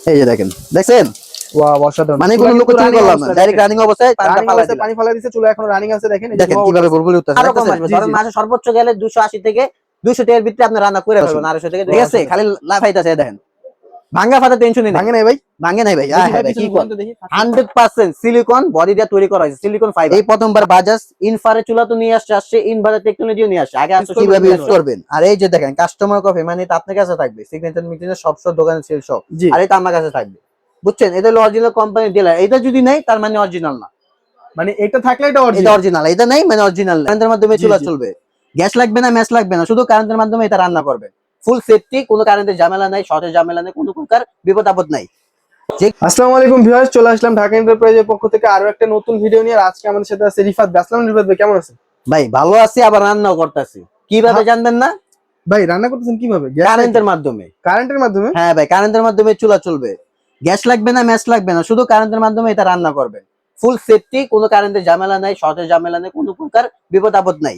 এই যে দেখেন দেখছেন? মানে কোনো লোক কিন্তু করলাম না ডাইরেক্ট রানিং অবস্থায় পানি ফালা দিছে চুলা এখন রানিং আছে দেখেন। এই যে দেখেন কীভাবে উঠতেছে। উঠতেছে আরও কম আসবে জি, মাসে সর্বোচ্চ গেলে দুশো আশি থেকে দুশো টাকার ভিতরে আপনি রান্না করে ফেলবেন আড়াইশো থেকে ঠিক আছে খালি লাফাইতেছে দেখেন। ভাঙ্গা ফাটা টেনশনই নেই। ভাঙে নাই ভাই? ভাঙে নাই ভাই কি। হান্ড্রেড পার্সেন্ট সিলিকন বডি দিয়ে তৈরি করা হয়েছে সিলিকন ফাইবার এই প্রথমবার বাজাজ ইনফারে চুলা তো নিয়ে আসছে আসছে ইনভার্টার টেকনোলজিও নিয়ে আসছে। আগে আসছে কীভাবে ইউজ করবেন। আর এই যে দেখেন কাস্টমার কফি মানে এটা আপনার কাছে থাকবে সিগনেচার মিটিং সব সব দোকানে সেল সব। আর এটা আমার কাছে থাকবে। বুঝছেন? এটা হলো অরিজিনাল কোম্পানির ডিলার এটা যদি নেই তার মানে অরিজিনাল না। মানে এটা থাকলে এটা এটা অরিজিনাল অরিজিনাল এটা নাই মানে অরিজিনাল কারেন্টের মাধ্যমে চুলা চলবে। গ্যাস লাগবে না ম্যাচ লাগবে না। শুধু কারেন্টের মাধ্যমে এটা রান্না করবে। ফুল সেফটি কোনো কারেন্টের ঝামেলা নাই শর্টের ঝামেলা নাই কোনো প্রকার বিপদ আপদ নাই। আসসালামু আলাইকুম ভিউয়ার্স চলে আসলাম ঢাকা এন্টারপ্রাইজের পক্ষ থেকে আরও একটা নতুন ভিডিও নিয়ে। আজকে আমাদের সাথে আছে রিফাত। আসসালামু রিফাত ভাই কেমন আছেন? ভাই ভালো আছি আবার রান্নাও করতেছি। কীভাবে হ্যাঁ। জানবেন না? ভাই রান্না করতেছেন কীভাবে? কারেন্টের মাধ্যমে। কারেন্টের মাধ্যমে? হ্যাঁ ভাই কারেন্টের মাধ্যমে চুলা চলবে। গ্যাস লাগবে না ম্যাচ লাগবে না শুধু কারেন্টের মাধ্যমে এটা রান্না করবে ফুল সেফটি কোনো কারেন্টের ঝামেলা নাই শর্টের ঝামেলা নাই কোনো প্রকার বিপদ আপদ নাই।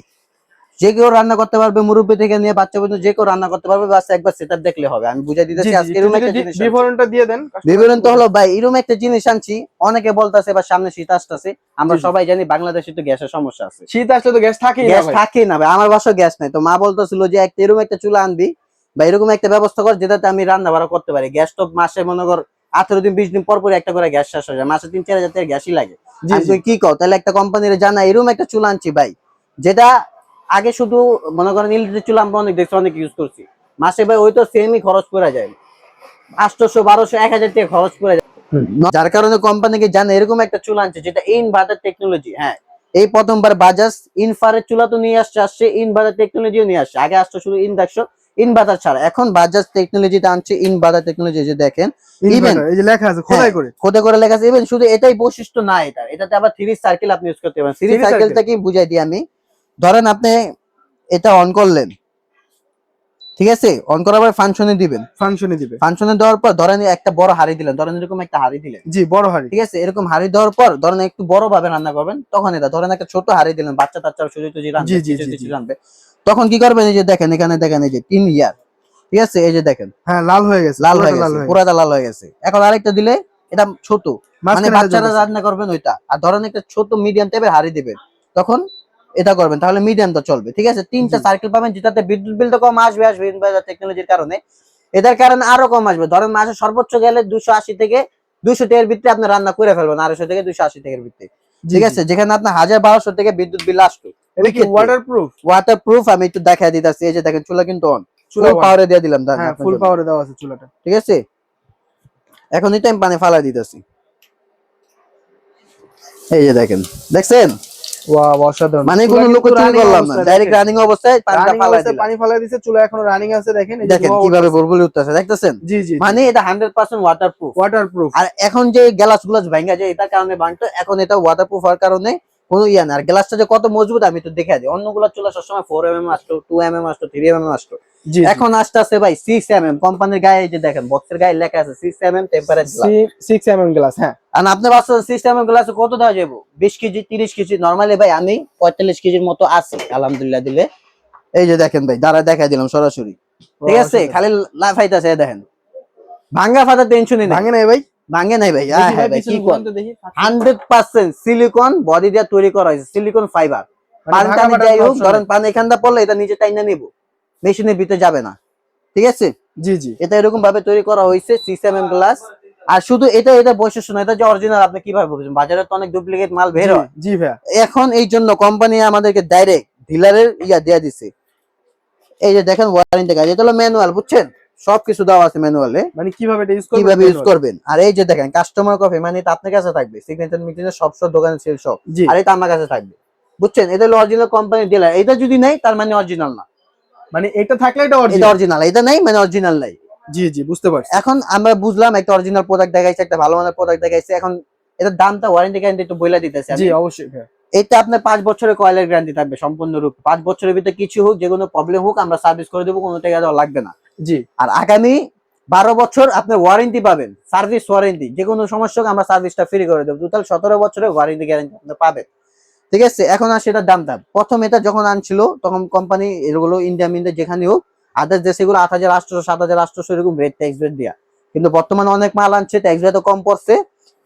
যে কেউ রান্না করতে পারবে মুরব্বী থেকে নিয়ে বাচ্চা পর্যন্ত যে কেউ রান্না করতে পারবে বাস একবার সেটআপ দেখলে হবে। আমি বুঝাই দিতেছি আজকে এরকম একটা জিনিস বিবরণটা দিয়ে দেন বিবরণ তো হলো ভাই এরকম একটা জিনিস আনছি অনেকে বলতেছে বা সামনে শীত আসতেছে। আমরা। সবাই জানি বাংলাদেশে তো গ্যাসের সমস্যা আছে। শীত আসলে তো গ্যাস থাকেই না গ্যাস ভাই। থাকে না ভাই আমার বাসায় গ্যাস নাই। তো মা বলতেছিল যে একটা এরকম একটা চুলা আনবি বা এরকম একটা ব্যবস্থা কর যেটাতে আমি রান্না বাড়া করতে পারি। গ্যাস তো মাসে মনে কর আঠারো দিন বিশ দিন পর পর একটা করে গ্যাস শেষ হয়ে যায়। মাসে তিন চার হাজার গ্যাসই লাগে। কি কও? তাহলে একটা কোম্পানির জানা এরকম একটা চুলা আনছি ভাই। যেটা আগে শুধু মনে করেন ইলেকট্রিক চুলা আমরা অনেক দেখছি অনেক ইউজ করছি। মাসে ভাই ওই তো সেমই খরচ করে যায়। আটশোশো বারোশো এক হাজার টাকা খরচ করে যায়। যার কারণে কোম্পানিকে জানে এরকম একটা চুলা আনছে যেটা ইনভার্টার টেকনোলজি হ্যাঁ। এই প্রথমবার বাজাজ ইনফারের চুলা তো নিয়ে আসছে আসছে ইনভার্টার টেকনোলজিও নিয়ে আসছে। আগে আসছে শুধু ইন্ডাকশন ইনভার্টার ছাড়া। এখন বাজাজ টেকনোলজিটা আনছে ইনভার্টার টেকনোলজি যে দেখেন। Inverter, এই যে লেখা আছে খোদাই হ্যাঁ, করে। খোদে করে লেখা আছে। ইভেন শুধু এটাই বৈশিষ্ট্য না এটা এটাতে আবার থ্রি সার্কেল আপনি ইউজ করতে পারেন। থ্রি সার্কেলটা কি বুঝাই দিই আমি। ধরেন আপনি এটা অন করলেন ঠিক আছে? অন করার পর ফাংশনে দিবেন। ফাংশনে দিবে। ফাংশনে দেওয়ার পর ধরেন একটা বড় হাড়ি দিলেন ধরেন এরকম একটা হাড়ি দিলেন। জি বড় হাড়ি। ঠিক আছে? এরকম হাড়ি দেওয়ার পর ধরেন একটু বড় ভাবে রান্না করবেন তখন এটা ধরেন একটা ছোট হাড়ি দিলেন বাচ্চা টাচ্চা টুজি রান্না জি, জি। তখন কি করবেন? এই যে দেখেন এখানে দেখেন এই যে তিন ইয়ার। ঠিক আছে? এই যে দেখেন। হ্যাঁ লাল হয়ে গেছে লাল হয়ে গেছে পুরাটা লাল হয়ে গেছে। এখন আরেকটা দিলে এটা ছোট। মানে বাচ্চারা রান্না করবেন ওইটা। আর ধরেন একটা ছোট মিডিয়াম টাইপের হাড়ি দিবেন। তখন এটা করবেন তাহলে মিডিয়ামটা চলবে ঠিক আছে? তিনটা সার্কেল পাবেন যেটাতে বিদ্যুৎ বিলটা কম আসবে আসবে ইনভার্টার টেকনোলজির কারণে। এটার কারণে আরও কম আসবে। ধরেন মাসে সর্বোচ্চ গেলে দুশো আশি থেকে দুশো টাকার ভিতরে আপনি রান্না করে ফেলবেন আড়াইশো থেকে দুশো আশি টাকার ভিতরে জি, ঠিক আছে? যেখানে আপনার হাজার বারোশো থেকে বিদ্যুৎ বিল আসতো এটা কি ওয়াটার প্রুফ ওয়াটার প্রুফ আমি একটু দেখাই দিতেছি এই যে দেখেন চুলা কিন্তু অন চুলা পাওয়ারে দিয়ে দিলাম হ্যাঁ ফুল। পাওয়ারে দেওয়া আছে চুলাটা। ঠিক আছে? এখন এটা আমি পানি ফালা দিতেছি। এই যে দেখেন দেখছেন? ওয়াও অসাধারণ। মানে কোনো করলাম না ডাইরেক্ট রানিং অবস্থায় পানিটা ফালাই ফালা দিলাম। পানি ফালাই দিছে চুলা এখনও রানিং আছে দেখেন এই দেখেন কীভাবে বুলবুলি উঠতেছে দেখতেছেন? জি জি মানে এটা হান্ড্রেড পার্সেন্ট ওয়াটারপ্রুফ ওয়াটারপ্রুফ আর এখন যে গ্লাস গ্লাস ভাঙ্গা যায় এটা কারণে ভাঙতো এখন এটা ওয়াটারপ্রুফ হওয়ার কারণে কোনো ইয়া না। আর গ্লাসটা যে কত মজবুত আমি তো দেখে দিই। অন্যগুলো চুলা সবসময় ফোর এম এম আসতো টু এম এম আসতো থ্রি এম এম আসতো। এখন আসতে আসতে ভাই সিক্স এম এম কোম্পানির গায়ে যে দেখেন বক্সের গায়ে লেখা আছে six M M temperature six M M glass হ্যাঁ। আর আপনি বাচ্চা সিস্টেমের গ্লাস কত দেওয়া যাব? বিশ কেজি তিরিশ কেজি নর্মালি ভাই আমি পঁয়তাল্লিশ কেজির মতো আছি আলহামদুলিল্লাহ দিলে। এই যে দেখেন ভাই দাঁড়া দেখাই দিলাম সরাসরি। ঠিক আছে? খালি লাফাইতেছে দেখেন। ভাঙ্গা ফাটা টেনশনই নেই। ভাঙে নাই ভাই। ভাঙ্গে নাই ভাই হ্যাঁ ভাই, ভাই কি। হান্ড্রেড পার্সেন্ট সিলিকন বডি দিয়ে তৈরি করা হয়েছে সিলিকন ফাইবার মানে পানি টানি ফাটার যাই হোক ধরেন পানি এখানটা পড়লে এটা নিচে টাইনা নিব। মেশিনের ভিতরে যাবে না। ঠিক আছে? জি জি। এটা এরকম ভাবে তৈরি করা হয়েছে সিক্স এম এম গ্লাস আর শুধু এটা এটা বৈশিষ্ট্য না এটা যে অরিজিনাল আপনি কীভাবে বুঝবেন বাজারে তো অনেক ডুপ্লিকেট মাল বের হয়। জি ভাইয়া। এখন এই জন্য কোম্পানি আমাদেরকে ডাইরেক্ট ডিলারের ইয়া দেয়া দিছে। এই যে দেখেন ওয়ারেন্টি কাজ এটা হলো ম্যানুয়াল বুঝছেন? সবকিছু দেওয়া আছে ম্যানুয়ালে। মানে কীভাবে এটা ইউজ করবেন কীভাবে ইউজ করবেন? আর এই যে দেখেন কাস্টমার কফি মানে এটা আপনার কাছে থাকবে। সিগনেচার মিটিং এর সব সব দোকানে সেল সব আর এটা আমার কাছে থাকবে। বুঝছেন? এটা হলো অরিজিনাল কোম্পানির ডিলার এটা যদি নেই তার মানে অরিজিনাল না। মানে এটা থাকলে এটা এটা অরিজিনাল অরিজিনাল এটা নেই মানে অরিজিনাল নাই। জি জি বুঝতে পারছি। এখন আমরা বুঝলাম একটা অরিজিনাল প্রোডাক্ট দেখাইছে একটা ভালো মানের প্রোডাক্ট দেখাইছে। এখন এটার দামটা ওয়ারেন্টি গ্যারান্টি একটু বইলা দিতেছে জি অবশ্যই এটা আপনার পাঁচ বছরের কয়েলের গ্যারান্টি থাকবে সম্পূর্ণরূপে। পাঁচ বছরের ভিতরে কিছু হোক যে কোনো প্রবলেম হোক আমরা সার্ভিস করে দেবো কোনো টাকা দেওয়া লাগবে না। আর আগামী বারো বছর আপনি ওয়ারেন্টি পাবেন সার্ভিস ওয়ারেন্টি যে কোনো সমস্যা আমরা সার্ভিসটা ফ্রি করে দেবো। টোটাল সতেরো বছরের ওয়ারেন্টি গ্যারান্টি আপনি পাবেন। ঠিক আছে? এখন আর সেটার দাম দাম প্রথম এটা যখন আনছিল, তখন কোম্পানি এগুলো ইন্ডিয়া মিন্ডিয়া যেখানে হোক আদার্স দেশে এগুলো আট হাজার, আটশো, সাত হাজার, আটশো, এরকম রেট ট্যাক্স রেট দেওয়া কিন্তু বর্তমানে অনেক মাল আনছে ট্যাক্স তো কম পড়ছে।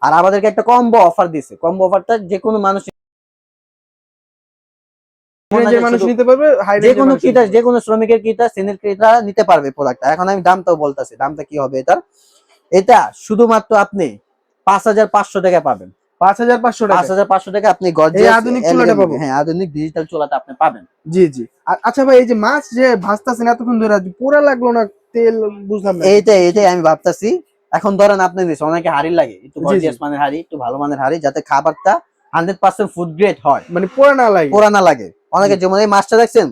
আর আমাদেরকে একটা কম্বো অফার দিছে। কম্বো অফারটা যে কোনো মানুষ যে কোনো ক্রেতা যে কোনো শ্রমিকের ক্রেতা শ্রেণির ক্রেতা নিতে পারবে প্রোডাক্টটা এখন আমি দামটাও বলতেছি দামটা কি হবে এটার? এটা শুধুমাত্র আপনি পাঁচ হাজার পাঁচশো টাকা পাবেন। পাঁচ হাজার পাঁচশো পাঁচ টাকা হাজার পাঁচশো টাকা আপনি আধুনিক চুলাটা পাবো? হ্যাঁ আধুনিক ডিজিটাল চুলাটা আপনি পাবেন। জি জি। আচ্ছা ভাই এই যে মাছ যে ভাজতাছেন এতক্ষণ ধরে পুরা লাগল না তেল বুঝলাম এইটাই এইটাই আমি ভাবতাছি। এখন ধরেন আপনি অনেকে হাড়ি লাগে একটু। গর্জিয়াস মানের হাড়ি একটু ভালো মানের হাড়ি যাতে খাবারটা হান্ড্রেড পার্সেন্ট ফুড গ্রেড হয়। মানে পোড়া না লাগে। পোড়া না লাগে। অনেকে যেমন এই মাছটা দেখছেন?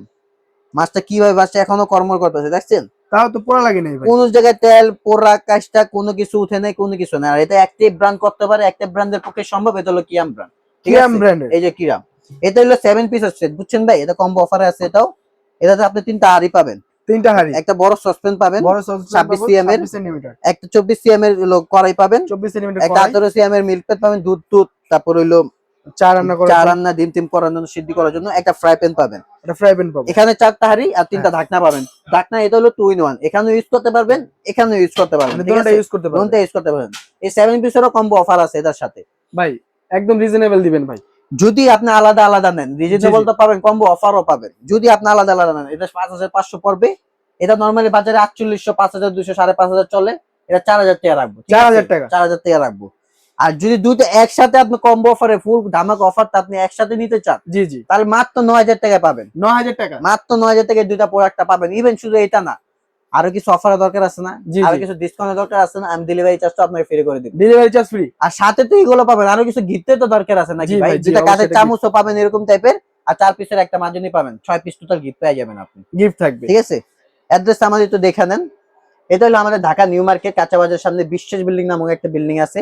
মাছটা কীভাবে বাচ্চা এখনও কর্ম করতেছে দেখছেন? তাও তো পুরা লাগে নাই কোন জায়গায় তেল পোড়া কাজটা কোনো কিছু উঠে নাই কোনো কিছু নেই। আর এটা অ্যাক্টিভ ব্র্যান্ড করতে পারে অ্যাক্টিভ ব্র্যান্ডের পক্ষে সম্ভব এটা হলো কিয়াম ব্র্যান্ড কিয়াম আছে? ব্র্যান্ডের এই যে কিরাম এটা হলো সেভেন পিস সেট বুঝছেন ভাই? এটা কম্বো অফারে আছে এটাও। এটাতে আপনি তিনটা হাড়ি পাবেন। তিনটা হাড়ি? একটা বড় সসপেন পাবেন বড় সস 26 cm এর। একটা চব্বিশ সিএম এর কড়াই পাবেন। চব্বিশ সেন্টিমিটার একটা আঠারো সিএম এর মিল্ক প্যাড পাবেন দুধ দুধ তারপর হইল চা রান্না করার চা রান্না ডিম টিম করার জন্য সিদ্ধি করার জন্য একটা ফ্রাই প্যান পাবেন। একটা ফ্রাই প্যান পাবো। এখানে চারটা হাড়ি আর তিনটা হ্যাঁ। ঢাকনা পাবেন। ঢাকনা এটা হলো টু ইন ওয়ান এখানে ইউজ করতে পারবেন এখানে ইউজ করতে পারবেন। দুটোটা ইউজ করতে পারব দুটোটা ইউজ করতে পারবেন। এই সেভেন পিসেরও কম্বো অফার আছে এটার সাথে। ভাই একদম রিজনেবল দিবেন ভাই। যদি আপনি আলাদা আলাদা নেন রিজনেবল তো পাবেন কম্বো অফারও পাবেন। যদি আপনি আলাদা আলাদা নেন এটা পাঁচ হাজার পাঁচশো পড়বে। এটা নর্মালি বাজারে আটচল্লিশশো পাঁচ হাজার দুশো সাড়ে পাঁচ হাজার চলে। এটা চার হাজার টাকা রাখব চার হাজার টাকা। চার হাজার টাকা রাখব। আর যদি দুইটা একসাথে আপনি কম্বো অফারে ফুল ধামাক অফারটা আপনি একসাথে নিতে চান জি জি। তাহলে মাত্র নয় হাজার টাকায় পাবেন। ন হাজার টাকা। মাত্র নয় হাজার টাকায় দুইটা প্রোডাক্টটা পাবেন। ইভেন শুধু এটা না আরও কিছু অফারের দরকার আছে না? আরও কিছু ডিসকাউন্টের দরকার আছে না? আমি ডেলিভারি চার্জটা আপনাকে ফ্রি করে দিব। ডেলিভারি চার্জ ফ্রি আর সাথে তো এগুলো পাবেন। আরও কিছু গিফটের তো দরকার আছে নাকি ভাই? যেটা এটা চামচও পাবেন এরকম টাইপের আর চার পিসের একটা মাজনি পাবেন। ছয় পিস টোটাল গিফট পেয়ে যাবেন আপনি। গিফট থাকবে। ঠিক আছে? অ্যাড্রেসটা আমাদের একটু দেখে নেন। এটা হলো আমাদের ঢাকা নিউ মার্কেট কাঁচা বাজার সামনে বিশ্বাস বিল্ডিং নামক একটা বিল্ডিং আছে।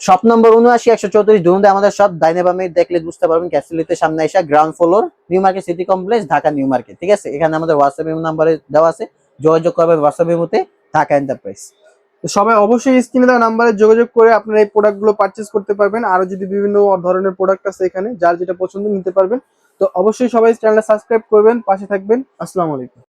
শপ নম্বর উনআশি, একশো চৌত্রিশ দুর্নীতি আমাদের সব ডাইনে বামে দেখলে বুঝতে পারবেন ক্যাসিলিতে সামনে এসে ground floor, new market city complex, Dhaka new market, ঠিক আছে? এখানে আমাদের হোয়াটসঅ্যাপ নাম্বারে দেওয়া আছে, যোগাযোগ করবেন হোয়াটসঅ্যাপ মতে ঢাকা এন্টারপ্রাইজ সবাই অবশ্যই স্ক্রিনে দেওয়া নাম্বারে যোগাযোগ করে আপনারা এই প্রোডাক্টগুলো পারচেজ করতে পারবেন। আরও যদি বিভিন্ন ধরনের প্রোডাক্ট আছে এখানে, যার যেটা পছন্দ নিতে পারবেন। তো অবশ্যই সবাই চ্যানেলটা সাবস্ক্রাইব করবেন, পাশে থাকবেন। আসসালামু আলাইকুম।